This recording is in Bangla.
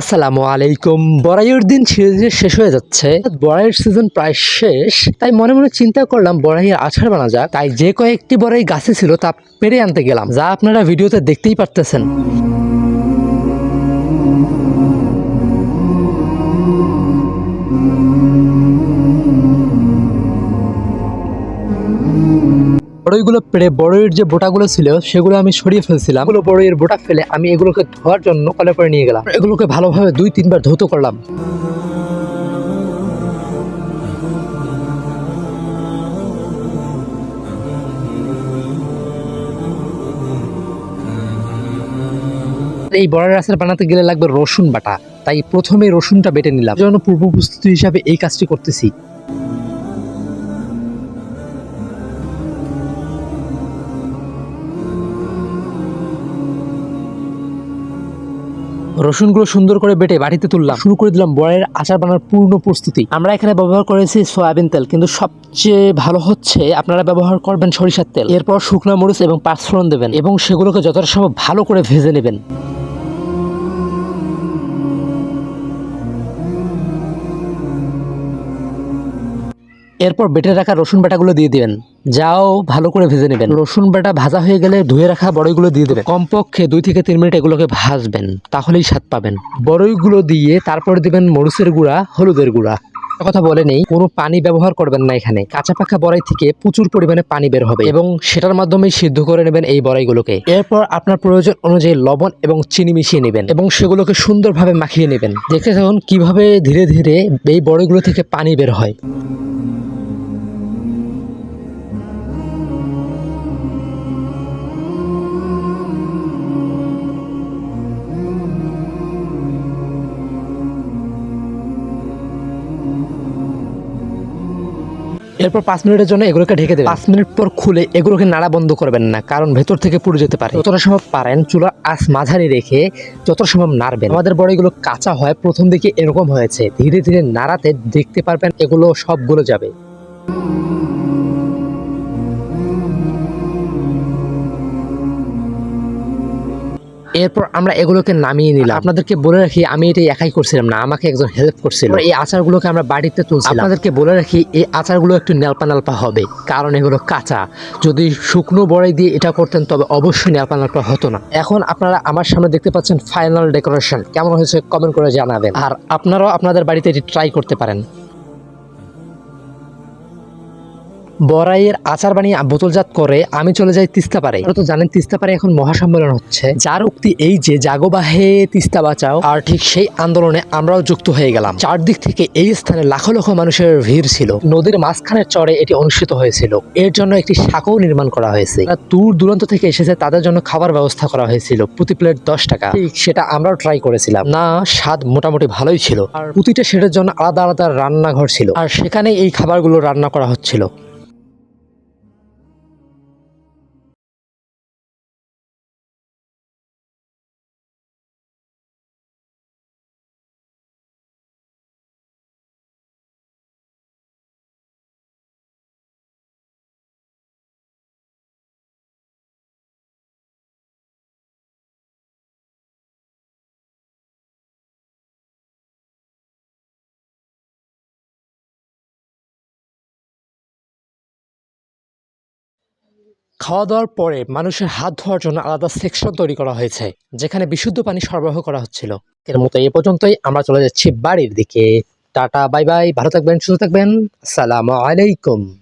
আসসালামু আলাইকুম। বড়াইয়ের দিন সিরিজে শেষ হয়ে যাচ্ছে। বড়াইয়ের সিজন প্রায় শেষ। তাই মনে মনে চিন্তা করলাম বড়াইয়ের আছাড় বানা যাক। তাই যে কয়েকটি বড়াই গাছে ছিল তা পেরে আনতে গেলাম, যা আপনারা ভিডিওতে দেখতেই পারতেছেন। বড়ইগুলো পেড়ে বড়ইয়ের যে বোটাগুলো ছিল সেগুলো আমি সরিয়ে ফেলছিলাম। এগুলো বড়ইয়ের বোটা ফেলে আমি এগুলোকে ধোয়ার জন্য কলে করে নিয়ে গেলাম। এগুলোকে ভালোভাবে দুই তিনবার ধৌত করলাম। এই বড়ার আচার বানাতে গেলে লাগবে রসুন বাটা। তাই প্রথমে রসুনটা বেটে নিলাম। জন্য পূর্ব প্রস্তুতি হিসাবে এই কাজটি করতেছি। রসুনগুলো সুন্দর করে বেটে বাটিতে তুললাম। শুরু করে দিলাম বড়ের আচার বানানোর পূর্ণ প্রস্তুতি। আমরা এখানে ব্যবহার করেছি সয়াবিন তেল, কিন্তু সবচেয়ে ভালো হচ্ছে আপনারা ব্যবহার করবেন সরিষার তেল। এরপর শুকনা মরিচ এবং পাঁচফোড়ন দেবেন এবং সেগুলোকে যতটা সম্ভব ভালো করে ভেজে নেবেন। এরপর বেটে রাখা রসুন বাটাগুলো দিয়ে দিবেন। যাও, ভালো করে ভেজে নেবেন। রসুন বাটা ভাজা হয়ে গেলে ধুয়ে রাখা বড়ইগুলো দিয়ে দেবেন। কমপক্ষে দুই থেকে তিন মিনিট এগুলোকে ভাজবেন, তাহলেই স্বাদ পাবেন। বড়ইগুলো দিয়ে তারপর দিবেন মরিচের গুঁড়া, হলুদের গুঁড়া। কথা বলে নেই, কোনো পানি ব্যবহার করবেন না এখানে। কাঁচা পাকা বড়াই থেকে প্রচুর পরিমাণে পানি বের হবে এবং সেটার মাধ্যমে সিদ্ধ করে নেবেন এই বড়াইগুলোকে। এরপর আপনার প্রয়োজন অনুযায়ী লবণ এবং চিনি মিশিয়ে নেবেন এবং সেগুলোকে সুন্দরভাবে মাখিয়ে নেবেন। দেখে থাকুন কীভাবে ধীরে ধীরে এই বড়ইগুলো থেকে পানি বের হয়। এরপর পাঁচ মিনিটের জন্য এগুলোকে ঢেকে দেবেন। পাঁচ মিনিট পর খুলে এগুলোকে নাড়া বন্ধ করবেন না কারণ ভেতর থেকে পুড়ে যেতে পারে। যতটা সম্ভব পারেন চুলা আঁচ মাঝারি রেখে যত সম্ভব নাড়বেন। আমাদের বড় এগুলো কাঁচা হয় প্রথম দিকে এরকম হয়েছে। ধীরে ধীরে নাড়াতে দেখতে পারবেন এগুলো সবগুলো যাবে। এরপর আমরা এগুলোকে নামিয়ে নিলাম। আপনাদেরকে বলে রাখি আমি এটা একাই করছিলাম না আমাকে একজন হেল্প করছিল। এই আচারগুলোকে আমরা বাড়িতে তুলছিলাম। আপনাদেরকে বলে রাখি এই আচারগুলো একটু নেলপা নেলপা হবে কারণ এগুলো কাঁচা। যদি শুকনো বড়াই দিয়ে এটা করতেন তবে অবশ্যই নেলপা নেলপা হতো না। এখন আপনারা আমার সামনে দেখতে পাচ্ছেন ফাইনাল ডেকোরেশন কেমন হয়েছে কমেন্ট করে জানাবেন। আর আপনারাও আপনাদের বাড়িতে এটি ট্রাই করতে পারেন। বড়াইয়ের আচার বানিয়ে বোতলজাত করে আমি চলে যাই তিস্তা পারে তো জানেন তিস্তা পারে এখন মহাসম্মেলন হচ্ছে। যার উক্তি এই যে, জাগো বাহে তিস্তা বাঁচাও আর ঠিক সেই আন্দোলনে আমরাও যুক্ত হয়ে গেলাম। চারদিক থেকে এই স্থানে লাখো লাখো মানুষের ভিড় ছিল। নদীর মাঝখানের চরে এটি অনুষ্ঠিত হয়েছিল। এর জন্য একটি শাখাও নির্মাণ করা হয়েছে। দূর দূরান্ত থেকে এসেছে, তাদের জন্য খাবার ব্যবস্থা করা হয়েছিল। প্রতি প্লেট দশ টাকা। ঠিক সেটা আমরাও ট্রাই করেছিলাম। না, স্বাদ মোটামুটি ভালোই ছিল। আর প্রতিটা সেটের জন্য আলাদা আলাদা রান্নাঘর ছিল। আর সেখানে এই খাবারগুলো রান্না করা হচ্ছিল। খাওয়া দাওয়ার পরে মানুষের হাত ধোয়ার জন্য আলাদা সেকশন তৈরি করা হয়েছে, যেখানে বিশুদ্ধ পানি সরবরাহ করা হচ্ছিল। এর মতো এ পর্যন্তই, আমরা চলে যাচ্ছি বাড়ির দিকে। টাটা, বাই বাই, ভালো থাকবেন, সুস্থ থাকবেন। সালাম আলাইকুম।